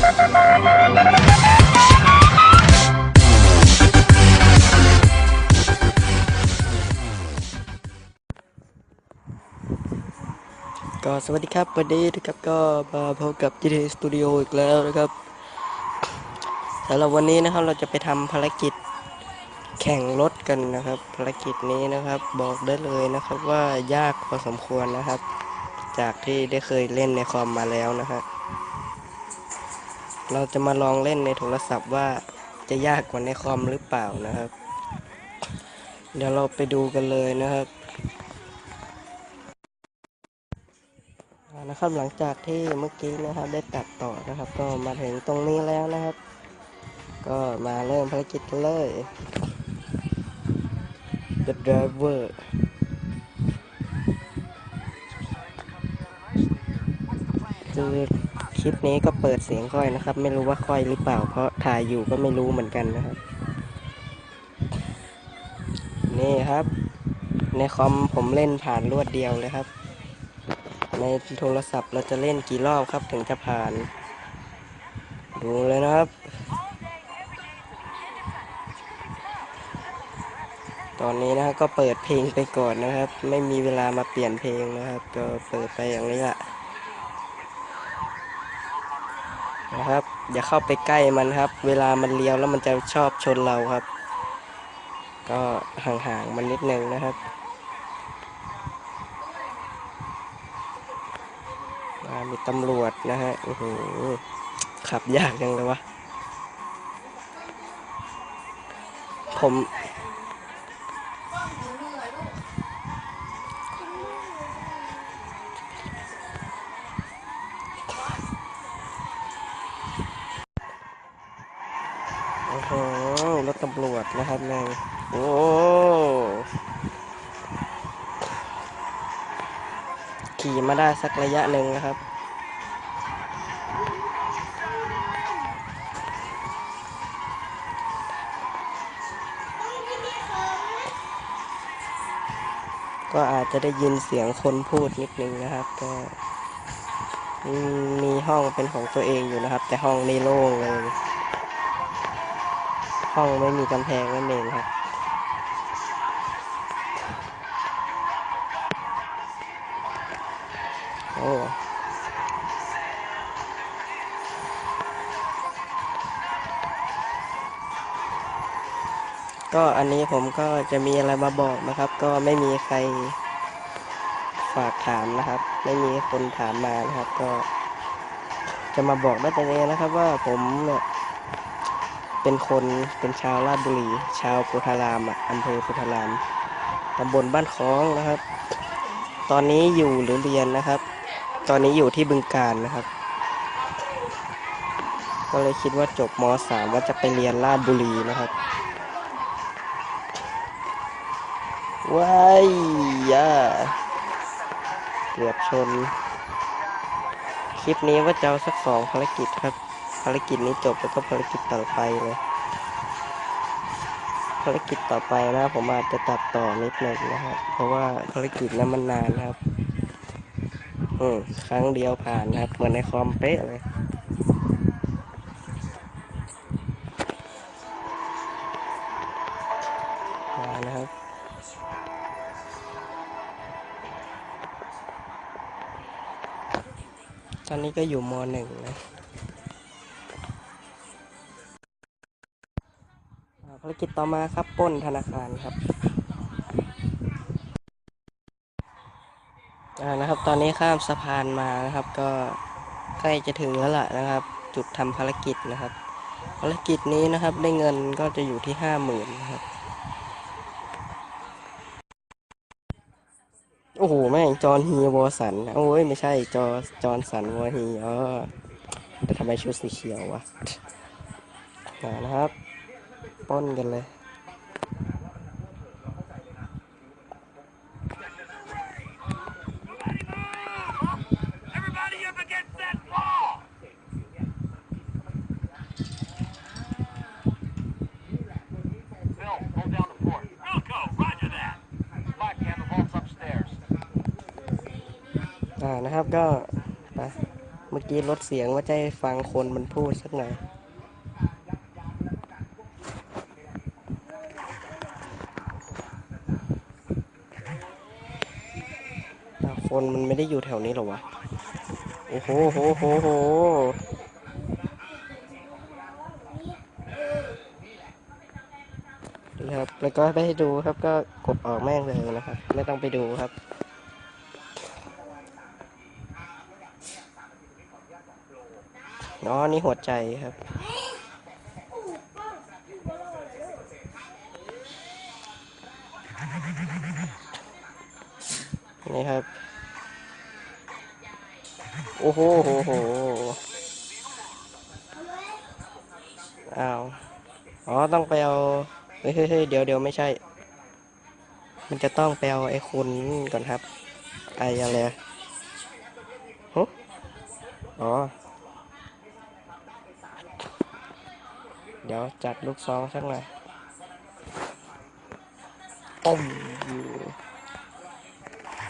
ก็สวัสดีครับวันนี้นะครับก็มาพบกับ GTA Studio อีกแล้วนะครับสำหรับวันนี้นะครับเราจะไปทำภารกิจแข่งรถกันนะครับ ภารกิจนี้นะครับบอกได้เลยนะครับว่ายากพอสมควรนะครับ จากที่ได้เคยเล่นในคอมมาแล้วนะครับ เราจะมาลองเล่นในโทรศัพท์ว่าจะยากกว่าในคอมหรือเปล่านะครับ เดี๋ยวเราไปดูกันเลยนะครับนะครับหลังจากที่เมื่อกี้นะครับได้ตัดต่อนะครับ ก็มาถึงตรงนี้แล้วนะครับ ก็มาเริ่มภารกิจกันเลย The Driver คือ คลิปนี้ก็เปิดเสียงค่อยนะครับ ไม่รู้ว่าค่อยหรือเปล่า เพราะถ่ายอยู่ก็ไม่รู้เหมือนกันนะครับ นี่ครับ ในคอมผมเล่นผ่านรวดเดียวเลยครับ ในโทรศัพท์เราจะเล่นกี่รอบครับถึงจะผ่าน ดูเลยนะครับ ตอนนี้นะครับก็เปิดเพลงไปก่อนนะครับ ไม่มีเวลามาเปลี่ยนเพลงนะครับ ก็เปิดไปอย่างนี้แหละนะครับ อย่าเข้าไปใกล้มันครับ เวลามันเลี้ยวแล้วมันจะชอบชนเราครับ ก็ห่างๆมันนิดนึงนะครับมามีตำรวจนะฮะโอ้โหขับยากจังเลยวะผม อ้โหรถตำรวจนะครับแม่งโอ้ขี่มาได้สักระยะหนึ่งนะครับ ก็อาจจะได้ยินเสียงคนพูดนิดนึงนะครับ ก็มมีห้องเป็นของตัวเองอยู่นะครับ แต่ห้องนี่โล่งเลย ห้องไม่มีกำแพงนั่นเองครับโอ้ก็อันนี้ผมก็จะมีอะไรมาบอกนะครับ ก็ไม่มีใครฝากถามนะครับ ไม่มีคนถามมานะครับ ก็จะมาบอกได้แต่เองนะครับ ว่าผมเนี่ย เป็นคนเป็นชาวราชบุรี ชาวโพุทารามอะอำเภอโพุทารามตำบลบ้านคล้องนะครับ ตอนนี้อยู่หรือเรียนนะครับ ตอนนี้อยู่ที่บึงการนะครับ ก็เลยคิดว่าจบม .3 ว่าจะไปเรียนราชบุรีนะครับว้ายยาเกือบชน คลิปนี้ว่าจะเอาสักสองภารกิจครับ ภารกิจนี้จบแล้วก็ภารกิจต่อไปเลยภารกิจต่อไปนะผมอาจจะตัดต่อนิดหนึ่งนะครับ เพราะว่าภารกิจนั้นมันนานครับอืมครั้งเดียวผ่านนะครับ เหมือนในคอมเป๊ะเลยมานะครับตอนนี้ก็อยู่มหนึ่งนะ กิจต่อมาครับป้นธนาคารครับอ่านะครับ ตอนนี้ข้ามสะพานมานะครับ ก็ใกล้จะถึงแล้วล่ะนะครับ จุดทำภารกิจนะครับ ภารกิจนี้นะครับ ได้เงินก็จะอยู่ที่ห้าหมื่นนะครับโอ้โหแม่งจอนฮีวอสันนะโอ้ยไม่ใช่จอจอนสันวอฮีอ๋อแต่ทำไมชุดสีเขียววะอ่านะครับ ป้อนกันเลย อ่นะครับก็ไปเมื่อกี้ลดเสียงว่าจะฟังคนมันพูดสักหน่อย อ้าว คนมันไม่ได้อยู่แถวนี้หรอวะ โอ้โหโหโหโหครับ แล้วก็ไม่ให้ดูครับ ก็กดออกแม่งเลยนะครับ ไม่ต้องไปดูครับอ๋อนี่หัวใจครับนี่ครับ อ้โหโหโหอ้าว อ๋อ ต้องไปเอา เฮ้ยเฮ้ยเดี๋ยวเดี๋ยวไม่ใช่ มันจะต้องไปเอาไอ้คุณก่อนครับ ไออะไรอะฮะอ๋อ เดี๋ยวจัดลูกซองสักหน่อยต้ม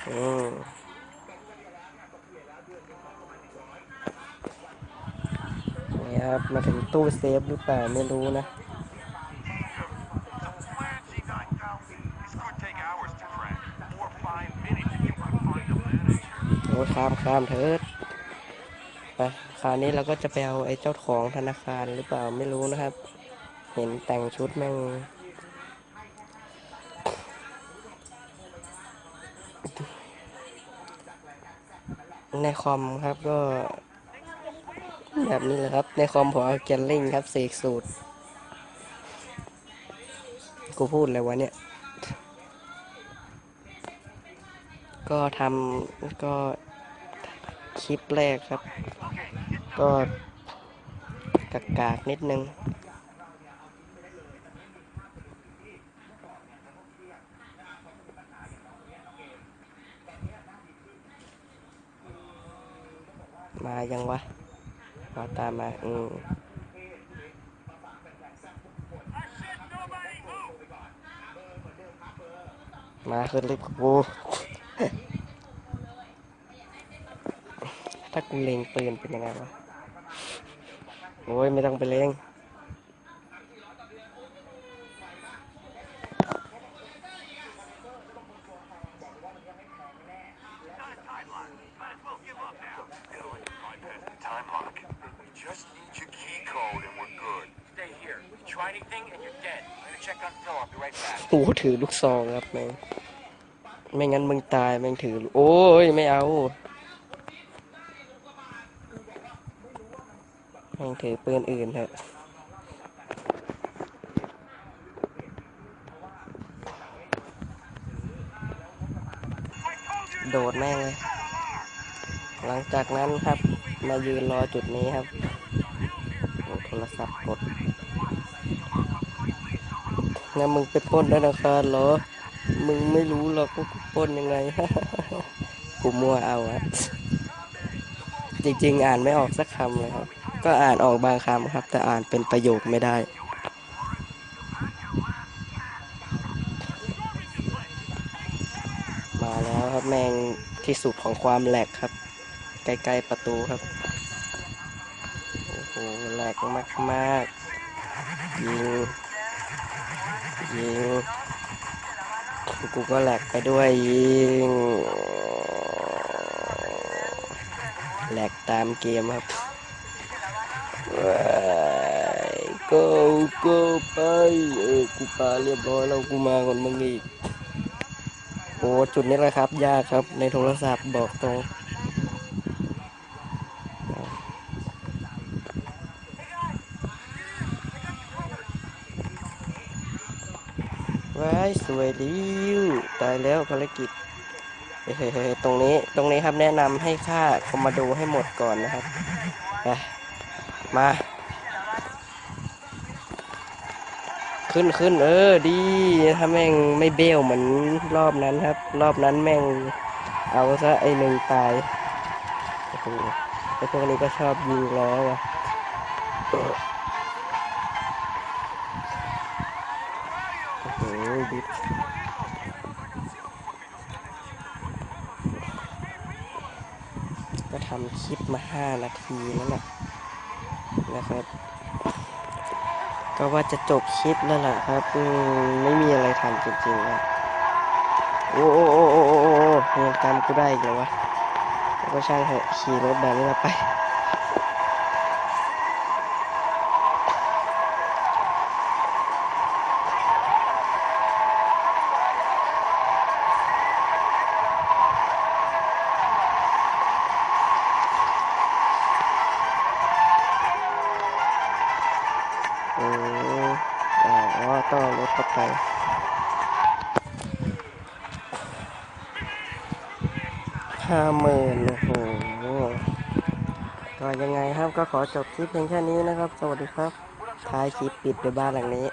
อืม ครับ มาถึงตู้เซฟหรือเปล่าไม่รู้นะ โอ้ข้ามข้ามเถิดไปคราวนี้เราก็จะไปเอาไอ้เจ้าของธนาคารหรือเปล่าไม่รู้นะครับ เห็นแต่งชุดแม่งในคอมครับก็ แบบนี้เลยครับ ในคอมผมเอาแกนลิงครับเสกสูตร กูพูดเลยวะเนี่ย ก็ทำก็คลิปแรกครับ ก็กากากนิดนึง มายังวะ ขอตามมาอืมมาขึ้นลิฟต์กูถ้ากูเล็งปืนเป็นยังไงวะ โอ้ยไม่ต้องไปเล็ง โอ้ถือลูกซองครับแม่งไม่งั้นมึงตายแม่งถือ โอ้ยไม่เอาแม่งถือปืนอื่นเถอะโดดแม่งเลย หลังจากนั้นครับ มายืนรอจุดนี้ครับ โทรศัพท์กด งั้นมึงไปปล้นธนาคารเหรอ มึงไม่รู้หรอกว่ากูปล้นยังไง กูมั่วเอาอะจริงๆ อ่านไม่ออกสักคำเลยครับ ก็อ่านออกบางคำครับ แต่อ่านเป็นประโยคไม่ได้ มาแล้วครับแมงที่สุดของความแหลกครับ ใกล้ๆประตูครับ โอ้โหแหลกมากๆยิง ยิงกูก็แหลกไปด้วยยิงแหลกตามเกมครับว้าย go go ไปเออกูปาเรียบร้อยแล้วกูมาก่อนมึงอีกโอ้จุดนี้แหละครับ ยากครับในโทรศัพท์บอกตรงายสวยดิวตายแล้วภารกิจเฮ้ยตรงนี้ตรงนี้ครับแนะนำให้ฆ่าคอมมาโดให้หมดก่อนนะครับมาขึ้นขึ้นเออดีถ้าแม่งไม่เบี้ยวเหมือนรอบนั้นครับ รอบนั้นแม่งเอาซะไอหนึ่งตายโอ้โหไอพวกนี้ก็ชอบยิงล้อว่ะ โอ้โหดิ ก็ทำคลิปมาห้านาทีนั่นแหละนะครับ ก็ว่าจะจบคลิปแล้วล่ะครับอืมไม่มีอะไรทำจริงๆนะโอ้โอ้โอ้โอ้โอ้โอ้ยังจำกูได้อีกเหรอวะแล้วก็ช่างเถอะขี่รถแบบนี้ละไป ต่อรถเข้าไปห้าหมื่นโอ้โหก็ยังไงครับก็ขอจบคลิปเพียงแค่นี้นะครับ สวัสดีครับท้ายคลิปปิดในบ้านหลังนี้